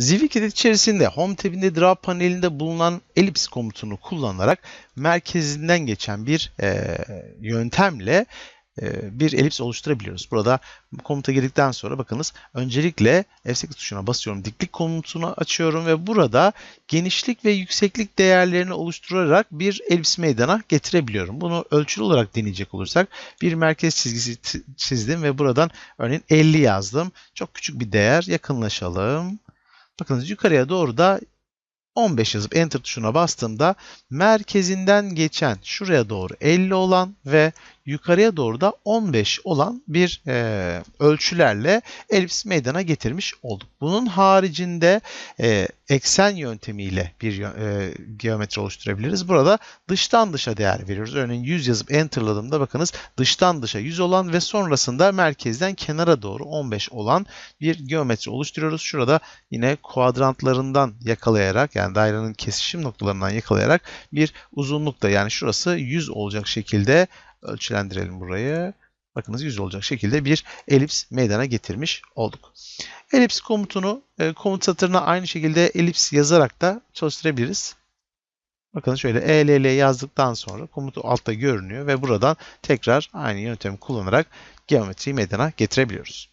ZWKit içerisinde Home tabinde Draw panelinde bulunan elips komutunu kullanarak merkezinden geçen bir e, yöntemle e, bir elips oluşturabiliyoruz. Burada komuta girdikten sonra bakınız öncelikle F8 tuşuna basıyorum. Diklik komutunu açıyorum ve burada genişlik ve yükseklik değerlerini oluşturarak bir elips meydana getirebiliyorum. Bunu ölçülü olarak deneyecek olursak bir merkez çizgisi çizdim ve buradan örneğin 50 yazdım. Çok küçük bir değer. Yakınlaşalım. Bakınız yukarıya doğru da 15 yazıp enter tuşuna bastığımda merkezinden geçen şuraya doğru 50 olan ve yukarıya doğru da 15 olan bir e, ölçülerle elips meydana getirmiş olduk. Bunun haricinde e, eksen yöntemiyle bir e, geometri oluşturabiliriz. Burada dıştan dışa değer veriyoruz. Örneğin 100 yazıp enterladığımda bakınız dıştan dışa 100 olan ve sonrasında merkezden kenara doğru 15 olan bir geometri oluşturuyoruz. Şurada yine kuadrantlarından yakalayarak yani dairenin kesişim noktalarından yakalayarak bir uzunlukta yani şurası 100 olacak şekilde ölçülendirelim burayı. Bakınız 100 olacak şekilde bir elips meydana getirmiş olduk. Elips komutunu e, komut satırına aynı şekilde elips yazarak da çalıştırabiliriz. Bakın şöyle ELL yazdıktan sonra komutu altta görünüyor ve buradan tekrar aynı yöntemi kullanarak geometriyi meydana getirebiliyoruz.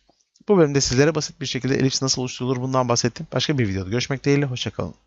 Bu bölümde sizlere basit bir şekilde elips nasıl oluşturulur bundan bahsettim. Başka bir videoda görüşmek dileğiyle. Hoşçakalın.